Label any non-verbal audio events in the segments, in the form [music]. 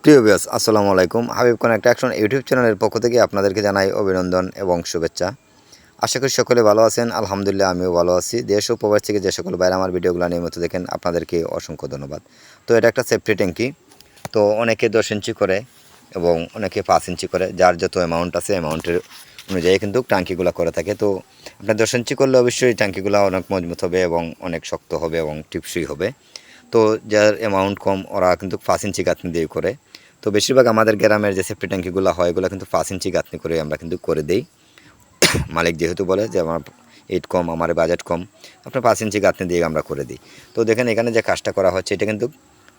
প্রিয় বিয়াস আসসালামু আলাইকুম। হাবিব কানেক্ট অ্যাকশন ইউটিউব চ্যানেলের পক্ষ থেকে আপনাদেরকে জানাই অভিনন্দন এবং শুভেচ্ছা। আশা করি সকলে ভালো আছেন, আলহামদুলিল্লাহ আমিও ভালো আছি। দেশ ও প্রবাস থেকে যে সকল বাইরে আমার ভিডিওগুলো নিয়মিত দেখেন, আপনাদেরকে অসংখ্য ধন্যবাদ। তো এটা একটা সেফটি ট্যাঙ্কি। তো অনেকে দশ ইঞ্চি করে এবং অনেকে পাঁচ ইঞ্চি করে, যার যত অ্যামাউন্ট আছে অ্যামাউন্টের অনুযায়ী কিন্তু ট্যাঙ্কিগুলো করে থাকে। তো আপনার দশ ইঞ্চি করলে অবশ্যই ট্যাঙ্কিগুলো অনেক মজবুত হবে এবং অনেক শক্ত হবে এবং টিপসই হবে। তো যার অ্যামাউন্ট কম, ওরা কিন্তু পাঁচ ইঞ্চি গাঁথনি দিয়ে করে। তো বেশিরভাগ আমাদের গ্রামের যে সেফটি ট্যাঙ্কিগুলো হয়, এগুলো কিন্তু পাঁচ ইঞ্চি গাঁথনি করে আমরা কিন্তু করে দিই। [coughs] মালিক যেহেতু বলে যে, আমার এইট কম, আমার বাজেট কম আপনার পাঁচ ইঞ্চি গাঁথনি দিয়ে আমরা করে দিই। তো দেখেন এখানে যে কাজটা করা হচ্ছে, এটা কিন্তু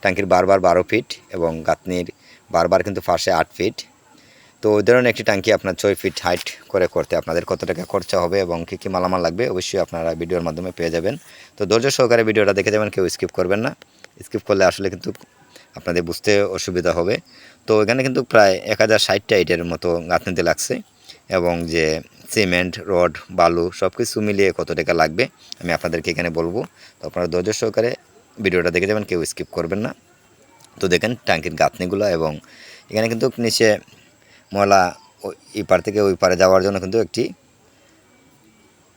ট্যাঙ্কির বারবার বারো ফিট এবং গাঁথনির বারবার কিন্তু ফার্স্টে আট ফিট তো ওই ধরনের একটি ট্যাঙ্কি আপনার ছয় ফিট হাইট করে করতে আপনাদের কত টাকা খরচা হবে এবং কী কী মালামাল লাগবে, অবশ্যই আপনারা ভিডিওর মাধ্যমে পেয়ে যাবেন। তো ধৈর্য সহকারে ভিডিওটা দেখে যাবেন, কেউ স্কিপ করবেন না। স্কিপ করলে আসলে কিন্তু আপনাদের বুঝতে অসুবিধা হবে। তো এখানে কিন্তু প্রায় এক হাজার ষাটটা ইটের মতো গাঁথনিতে লাগছে এবং যে সিমেন্ট, রড, বালু সব কিছু মিলিয়ে কত টাকা লাগবে আমি আপনাদেরকে এখানে বলব। তো আপনারা ধৈর্য সহকারে ভিডিওটা দেখে যাবেন, কেউ স্কিপ করবেন না। তো দেখেন ট্যাঙ্কির গাঁথনিগুলো এবং এখানে কিন্তু নিচে ময়লা ওই পার থেকে ওই পারে যাওয়ার জন্য কিন্তু একটি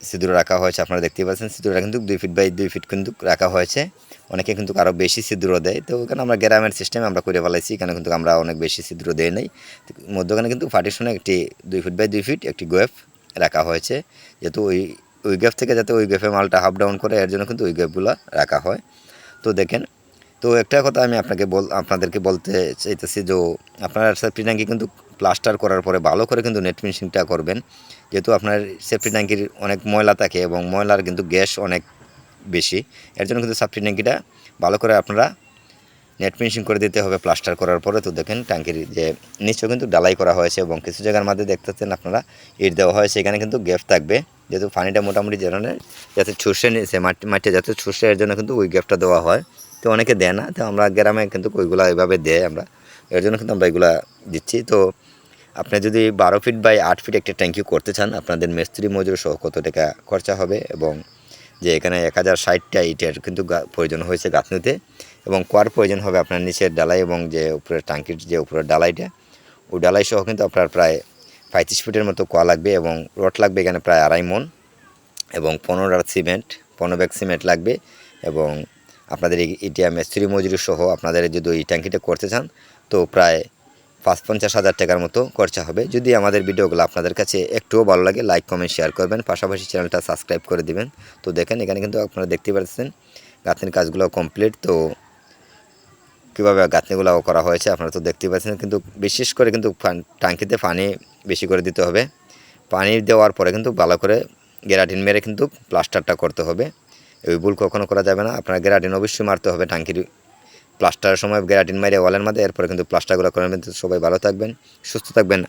সিঁদুর রাখা হয়েছে। আপনারা দেখতেই পাচ্ছেন, সিঁদুরটা কিন্তু দুই ফিট বাই দুই ফিট কিন্তু রাখা হয়েছে। অনেকে কিন্তু আরও বেশি সিঁদুরও দেয়। তো ওখানে আমরা গ্রামের সিস্টেমে আমরা করে ফেলাইছি। এখানে কিন্তু আমরা অনেক বেশি সিঁদুরও দেয় নাই। মধ্যখানে কিন্তু পার্টিশনে একটি দুই ফিট বাই দুই ফিট একটি গোয়েফ রাখা হয়েছে। যেহেতু ওই ওই গ্যাপ থেকে যাতে ওই গ্যাপে মালটা হাফ ডাউন করে, এর জন্য কিন্তু ওই গ্যাপগুলো রাখা হয়। তো দেখেন, তো একটা কথা আমি আপনাকে বল, আপনাদেরকে বলতে চাইতেছি যে আপনার ট্যাঙ্কি কিন্তু প্লাস্টার করার পরে ভালো করে কিন্তু নেট ফিনিশিংটা করবেন। যেহেতু আপনার সেফটি ট্যাঙ্কির অনেক ময়লা থাকে এবং ময়লার কিন্তু গ্যাস অনেক বেশি, এর জন্য কিন্তু সেফটি ট্যাঙ্কিটা ভালো করে আপনারা নেট ফিনিশিং করে দিতে হবে প্লাস্টার করার পরে। তো দেখেন ট্যাঙ্কির যে নিচেও কিন্তু ডালাই করা হয়েছে এবং কিছু জায়গার মধ্যে দেখতেছেন আপনারা, ইট দেওয়া হয়েছে এখানে কিন্তু গ্যাপ থাকবে। যেহেতু পানিটা মোটামুটি যেখানে যাতে ছুসে নিয়েছে মাটি মাটি যাতে ছুসে এর জন্য কিন্তু ওই গ্যাপটা দেওয়া হয়। তো অনেকে দেয় না, তো আমরা গ্রামে কিন্তু ওইগুলো এইভাবে দেয় আমরা, এর জন্য কিন্তু আমরা এগুলা দিচ্ছি। তো আপনি যদি বারো ফিট বাই আট ফিট একটা ট্যাঙ্কি করতে চান, আপনাদের মিস্ত্রি মজুর সহ কত টাকা খরচা হবে এবং যে এখানে এক হাজার ষাটটা ইটের কিন্তু প্রয়োজন হয়েছে গাঁথনিতে এবং কোয়ার প্রয়োজন হবে আপনার নিচের ডালাই এবং যে উপরের ট্যাঙ্কির যে উপরের ডালাইটা, ওই ডালাই সহ কিন্তু আপনার প্রায় পঁয়ত্রিশ ফিটের মতো কোয়া লাগবে এবং রড লাগবে এখানে প্রায় আড়াই মন এবং পনেরো সিমেন্ট, পনেরো ব্যাগ সিমেন্ট লাগবে এবং আপনাদের এই ইটিয়া মিস্ত্রি মজুরি সহ আপনাদের যদি এই ট্যাঙ্কিটা করতে চান, তো প্রায় পাঁচ পঞ্চাশ হাজার টাকার মতো খরচা হবে। যদি আমাদের ভিডিওগুলো আপনাদের কাছে একটুও ভালো লাগে লাইক কমেন্ট শেয়ার করবেন। পাশাপাশি চ্যানেলটা সাবস্ক্রাইব করে দিবেন। তো দেখেন, এখানে কিন্তু আপনারা দেখতে পাচ্ছেন, গাঁথনির কাজগুলো কমপ্লিট তো কীভাবে গাঁথনিগুলো করা হয়েছে আপনারা তো দেখতে পাচ্ছেন। কিন্তু বিশেষ করে কিন্তু টাঙ্কিতে পানি বেশি করে দিতে হবে। পানি দেওয়ার পরে কিন্তু ভালো করে গ্যারাটিন মেরে কিন্তু প্লাস্টারটা করতে হবে। ওই ভুল কখনও করা যাবে না। আপনার গ্যারাটিন অবশ্যই মারতে হবে টাঙ্কির প্লাস্টারের সময় গ্যারাটিন মাইরে ওয়ালের মধ্যে এরপরে কিন্তু প্লাস্টারগুলো করার মধ্যে সবাই ভালো থাকবেন, সুস্থ থাকবেন।